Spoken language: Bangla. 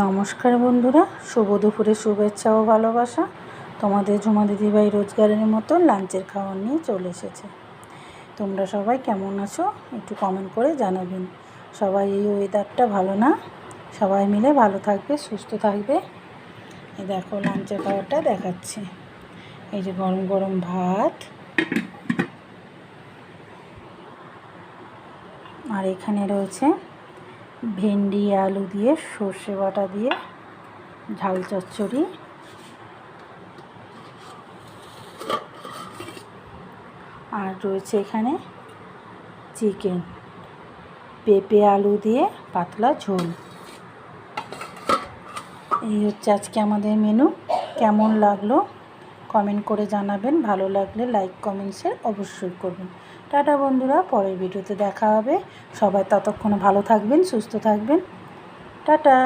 নমস্কার বন্ধুরা, শুভ দুপুরে শুভেচ্ছা ও ভালোবাসা। তোমাদের ঝুমা দিদিভাই রোজগারের মতো লাঞ্চের খাবার নিয়ে চলে এসেছে। তোমরা সবাই কেমন আছো? একটু কমেন্ট করে জানাবেন। সবাই এই ওয়েদারটা ভালো না? সবাই মিলে ভালো থাকবে, সুস্থ থাকবে? এই দেখো, লাঞ্চের খাবারটা দেখাচ্ছি। এই যে গরম গরম ভাত। আর এখানে রয়েছে ভেন্ডি, আলু দিয়ে, সর্ষে বাটা দিয়ে, ঝাল চচ্চড়ি। আর রয়েছে এখানে চিকেন, পেঁপে, আলু দিয়ে পাতলা ঝোল। এই হচ্ছে আজকে আমাদের মেনু কেমন লাগল? কমেন্ট করে জানাবেন। ভালো লাগলে লাইক কমেন্ট শেয়ার অবশ্যই করবেন। টাটা বন্ধুরা, পরের ভিডিওতে দেখা হবে। সবাই ততক্ষণ ভালো থাকবেন, সুস্থ থাকবেন। টাটা!